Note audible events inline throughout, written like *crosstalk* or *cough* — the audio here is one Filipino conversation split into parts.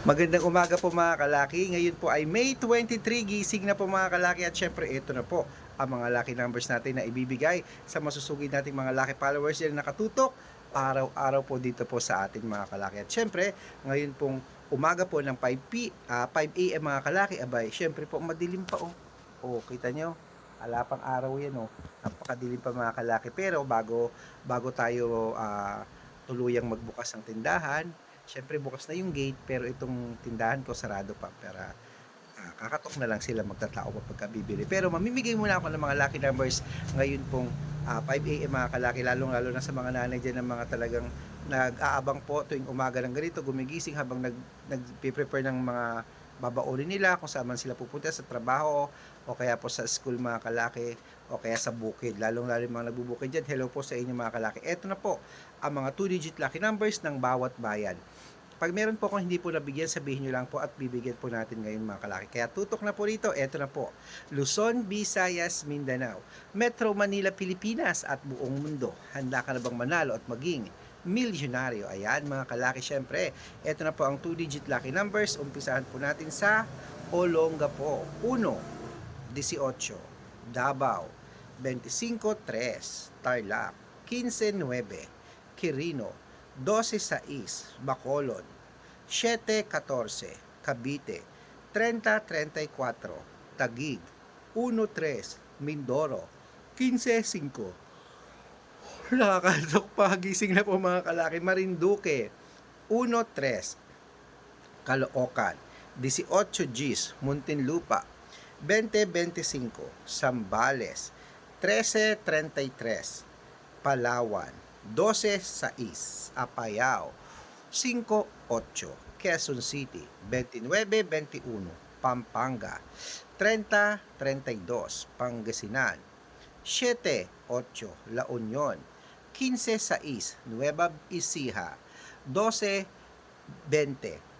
Magandang umaga po mga kalaki. Ngayon po ay May 23, gising na po mga kalaki at syempre ito na po ang mga lucky numbers natin na ibibigay sa masusugid nating mga lucky followers yan nakatutok araw-araw po dito po sa ating mga kalaki. At syempre, ngayon pong umaga po ng 5 p ah, 5 AM mga kalaki, abay, syempre po madilim pa oh. Oh, kita nyo? Ala pang araw yan oh. Napakadilim pa mga kalaki. Pero bago bago tayo ah, tuluyang magbukas ng tindahan, Siyempre bukas na yung gate pero itong tindahan ko sarado pa para ah, kakatok na lang sila magtatao pa pagka bibili. Pero mamimigay muna ako ng mga lucky numbers ngayon pong ah, 5 AM mga kalaki lalong lalo na sa mga nanay dyan ng mga talagang nag-aabang po tuwing umaga ng ganito gumigising habang nag nagpe-prepare ng mga babaulin nila kung saan man sila pupunta sa trabaho o kaya po sa school mga kalaki o kaya sa bukid. Lalong lalo yung mga nagbubukid dyan. Hello po sa inyo mga kalaki. Ito na po ang mga 2-digit lucky numbers ng bawat bayan. Pag meron po kung hindi po nabigyan, sabihin nyo lang po at bibigyan po natin ngayon mga kalaki. Kaya tutok na po rito, eto na po. Luzon, Visayas, Mindanao, Metro Manila, Pilipinas at buong mundo. Handa ka na bang manalo at maging milyonaryo? Ayan mga kalaki, syempre. Eto na po ang 2-digit lucky numbers. Umpisahan po natin sa Olongapo. 1, 18, Davao, 25-3, Tarlac, 15-9, Quirino, 12-6, Bacolod, 7-14, Cavite, 30-34, Taguig, 1-3, Mindoro, 15-5, Nakakatok pa, gising na po mga kalaki. Marinduque, 1-3, Caloocan, 18 Gs, Muntinlupa, 20-25, Sambales, 13-33, Palawan, 12-6, Apayao. 5-8, Quezon City. 29-21, Pampanga. 30-32, Pangasinan. 7-8, La Union. 15-6, Nueva Ecija. 12-20,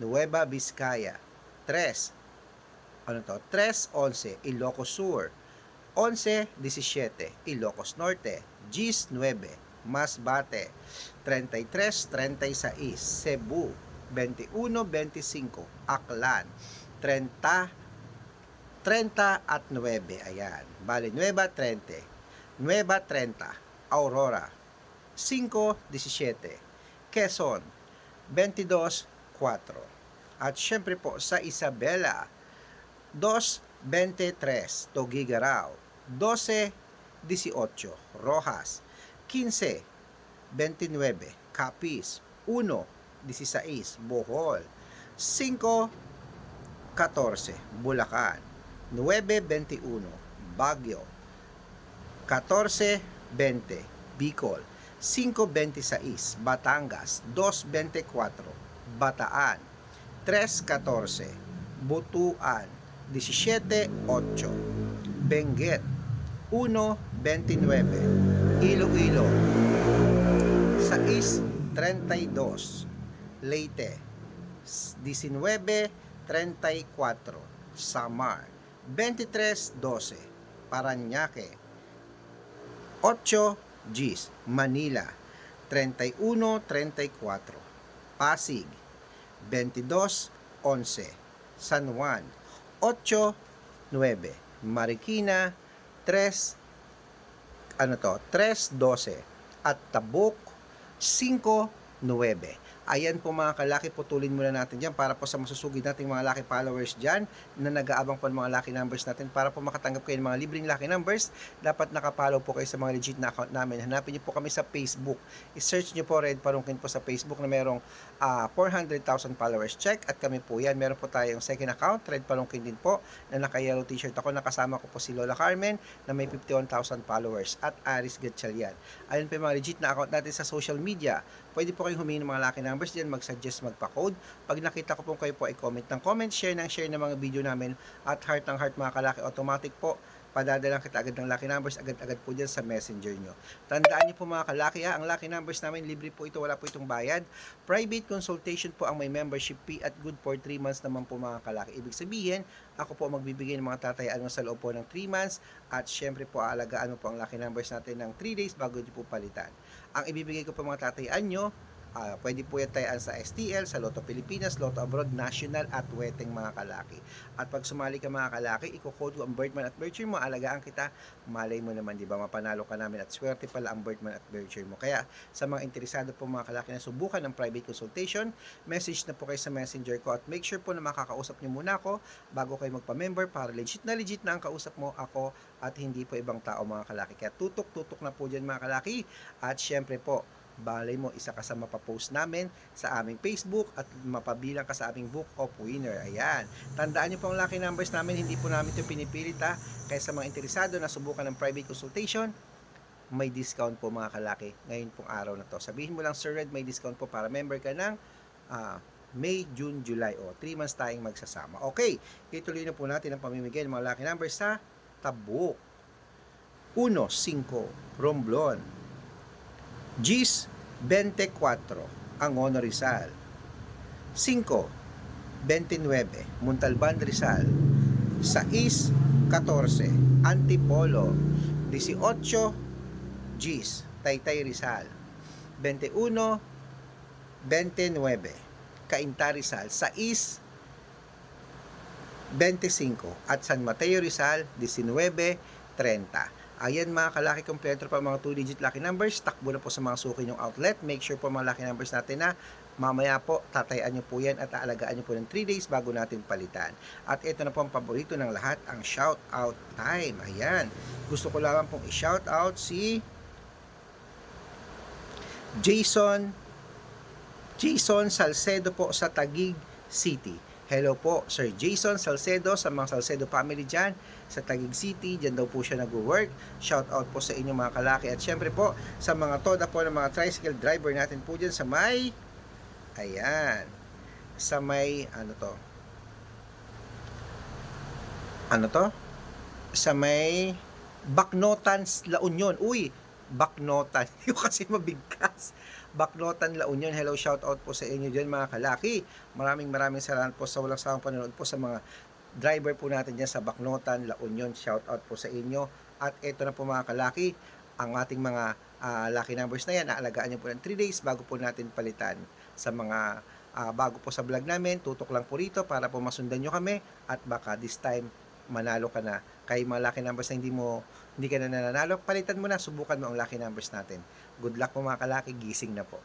Nueva Vizcaya. 3, ano to? 3-11, Ilocos Sur. 11-17, Ilocos Norte. 10-9, Masbate 33, 36 Cebu 21, 25 Aklan 30 30 at 9 ayan. Bale Nueva 30 Nueva 30 Aurora 5, 17 Quezon 22, 4 at syempre po sa Isabela 2, 23 Togigaraw 12, 18 Rojas 15.29 Capiz 1.16 Bohol 5.14 Bulacan 9.21 Baguio 14.20 Bicol 5.26 Batangas 2.24 Bataan 3.14 Butuan 17.8 Benguet 1.29 Iloilo. 6.32 Leyte 19.34 Samar 23.12 Paranaque 8 Gs Manila 31.34 Pasig 22.11 San Juan 8.9 Marikina 3 ano to 3.12 at Tabuk 5.9 Ayan po mga kalaki, putulin muna natin dyan para po sa masusugid nating mga lucky followers dyan na nag-aabang po ng mga lucky numbers natin para po makatanggap kayo ng mga libreng lucky numbers. Dapat nakapollow po kayo sa mga legit na account namin. Hanapin niyo po kami sa Facebook. I-search niyo po Red Parungkin po sa Facebook na merong ah, 400,000 followers. Check at kami po yan. Meron po tayong second account, Red Parungkin din po, na naka-yellow t-shirt ako. Nakasama ko po si Lola Carmen na may 51,000 followers at Aris Gatchalian. Ayun po yung mga legit na account natin sa social media. Pwede po kayong humingi ng mga lucky numbers dyan, mag-suggest, magpa-code. Pag nakita ko po kayo po ay comment ng comment, share ng share ng mga video namin at heart ng heart mga kalaki, automatic po padadalang kita agad ng lucky numbers agad-agad po dyan sa messenger nyo. Tandaan niyo po mga kalaki ha, ang lucky numbers namin libre po ito, wala po itong bayad. Private consultation po ang may membership fee at good for 3 months naman po mga kalaki. Ibig sabihin, ako po magbibigay ng mga tatayaan mo sa loob po ng 3 months at syempre po aalagaan mo po ang lucky numbers natin ng 3 days bago nyo po palitan. Ang ibibigay ko po mga tatayaan nyo Ah, pwede po yan tayaan sa STL, sa Lotto Pilipinas, Lotto Abroad, National at Weteng mga kalaki. At pag sumali ka mga kalaki, iko-code ko ang Birdman at Bircher mo, alagaan kita, malay mo naman, di ba, mapanalo ka namin at swerte pala ang Birdman at Bircher mo. Kaya sa mga interesado po mga kalaki na subukan ng private consultation, message na po kayo sa messenger ko at make sure po na makakausap niyo muna ako bago kayo magpa-member para legit na legit na ang kausap mo ako at hindi po ibang tao mga kalaki. Kaya tutok-tutok na po dyan mga kalaki at syempre po, balay mo isa ka sa mapapost namin sa aming Facebook at mapabilang ka sa aming book of winner. Ayan. Tandaan niyo po ang lucky numbers namin, hindi po namin ito pinipilit ha. Kaya sa mga interesado na subukan ng private consultation, may discount po mga kalaki ngayon pong araw na to. Sabihin mo lang Sir Red, may discount po para member ka ng ah, May, June, July. O, 3 months tayong magsasama. Okay, ituloy na po natin ang pamimigay ng mga lucky numbers sa Tabuk. 1, 5, Romblon. Gis, 24, Angono Rizal. 5, 29, Montalban Rizal. 6, 14, Antipolo. 18, Gis, Taytay Rizal. 21, 29, Cainta Rizal. 6, 25 at San Mateo Rizal 19, 30. Ayan mga kalaki kompleto pa mga 2-digit lucky numbers. Takbo na po sa mga suki nyong outlet. Make sure po mga lucky numbers natin na mamaya po tatayaan nyo po yan at aalagaan nyo po ng 3 days bago natin palitan. At ito na po ang paborito ng lahat, ang shout out time. Ayan. Gusto ko lang pong i-shout out si Jason Jason Salcedo po sa Taguig City. Hello po, Sir Jason Salcedo sa mga Salcedo family dyan sa Taguig City. Dyan daw po siya nag-work. Shout out po sa inyo mga kalaki. At syempre po, sa mga toda po ng mga tricycle driver natin po dyan sa may, ayan, sa may, ano to, ano to? Sa may Baknotan, La Union. Uy, Baknotan. *laughs* Yung kasi mabigkas. Baknotan, La Union. Hello, shout out po sa inyo dyan mga kalaki. Maraming maraming salamat po sa walang sawang panonood po sa mga driver po natin dyan sa Baknotan, La Union. Shout out po sa inyo. At ito na po mga kalaki, ang ating mga ah, lucky numbers na yan. Naalagaan nyo po ng 3 days bago po natin palitan sa mga ah, bago po sa vlog namin. Tutok lang po rito para po masundan nyo kami at baka this time manalo ka na. Kay mga lucky numbers na hindi mo hindi ka na nananalo, palitan mo na, subukan mo ang lucky numbers natin. Good luck po mga kalaki, gising na po.